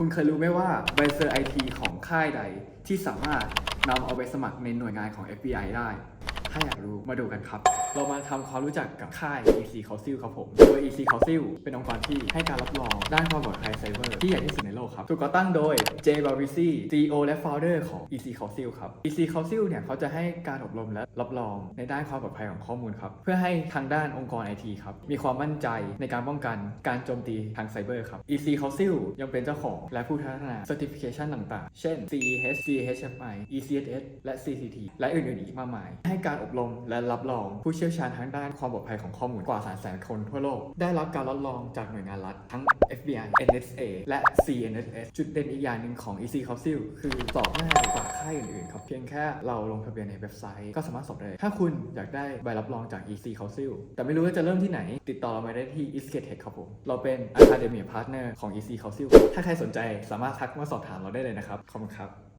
คุณเคยรู้ไหมว่าใบเซอร์ไอทีของค่ายใดที่สามารถนำเอาไปสมัครในหน่วยงานของ FBI ได้ ถ้าอยากรู้มาดูกันครับ เรามาทำความรู้จักกับค่าย EC Council ครับผมโดย EC Council เป็นองค์กรที่ให้การรับรองด้านความปลอดภัยไซเบอร์ที่ใหญ่ที่สุดในโลกครับถูกก่อตั้งโดย Jay Barbici CEO และ Founder ของ EC Council ครับ EC Council เนี่ยเขาจะให้การอบรมและรับรองในด้านความปลอดภัยของข้อมูลครับเพื่อให้ทางด้านองค์กร IT ครับมีความมั่นใจในการป้องกันการโจมตีทางไซเบอร์ครับ EC Council ยังเป็นเจ้าของและผู้พัฒนา Certification ต่างๆ เช่น CEH CHMI ECSS และ CCT และอื่นๆอีกมากมาย ให้การอบรม และรับรอง ผู้เชี่ยวชาญทางด้านความปลอดภัยของข้อมูลกว่า3 0 0 0 0คนทั่วโลก ได้รับการรับรองจากหน่วยงานรัฐทั้ง FBI NSA และ CNSS จุดเด่นอีกอย่างหนึ่งของ EC Council คือสอบง่ายกว่าค่ายอื่นๆครับเพียงแค่เราลงทะเบียนในเว็บไซต์ก็สามารถสอบได้ ถ้าคุณอยากได้ใบรับรองจาก EC Council แต่ไม่รู้ว่าจะเริ่มที่ไหน ติดต่อเรามาได้ที่ e s k a t e c h ครับผม เราเป็น Academia Partner ของ EC Council ถ้าใครสนใจสามารถทักมาสอบถามเราได้เลยนะครับ ขอบคุณครับ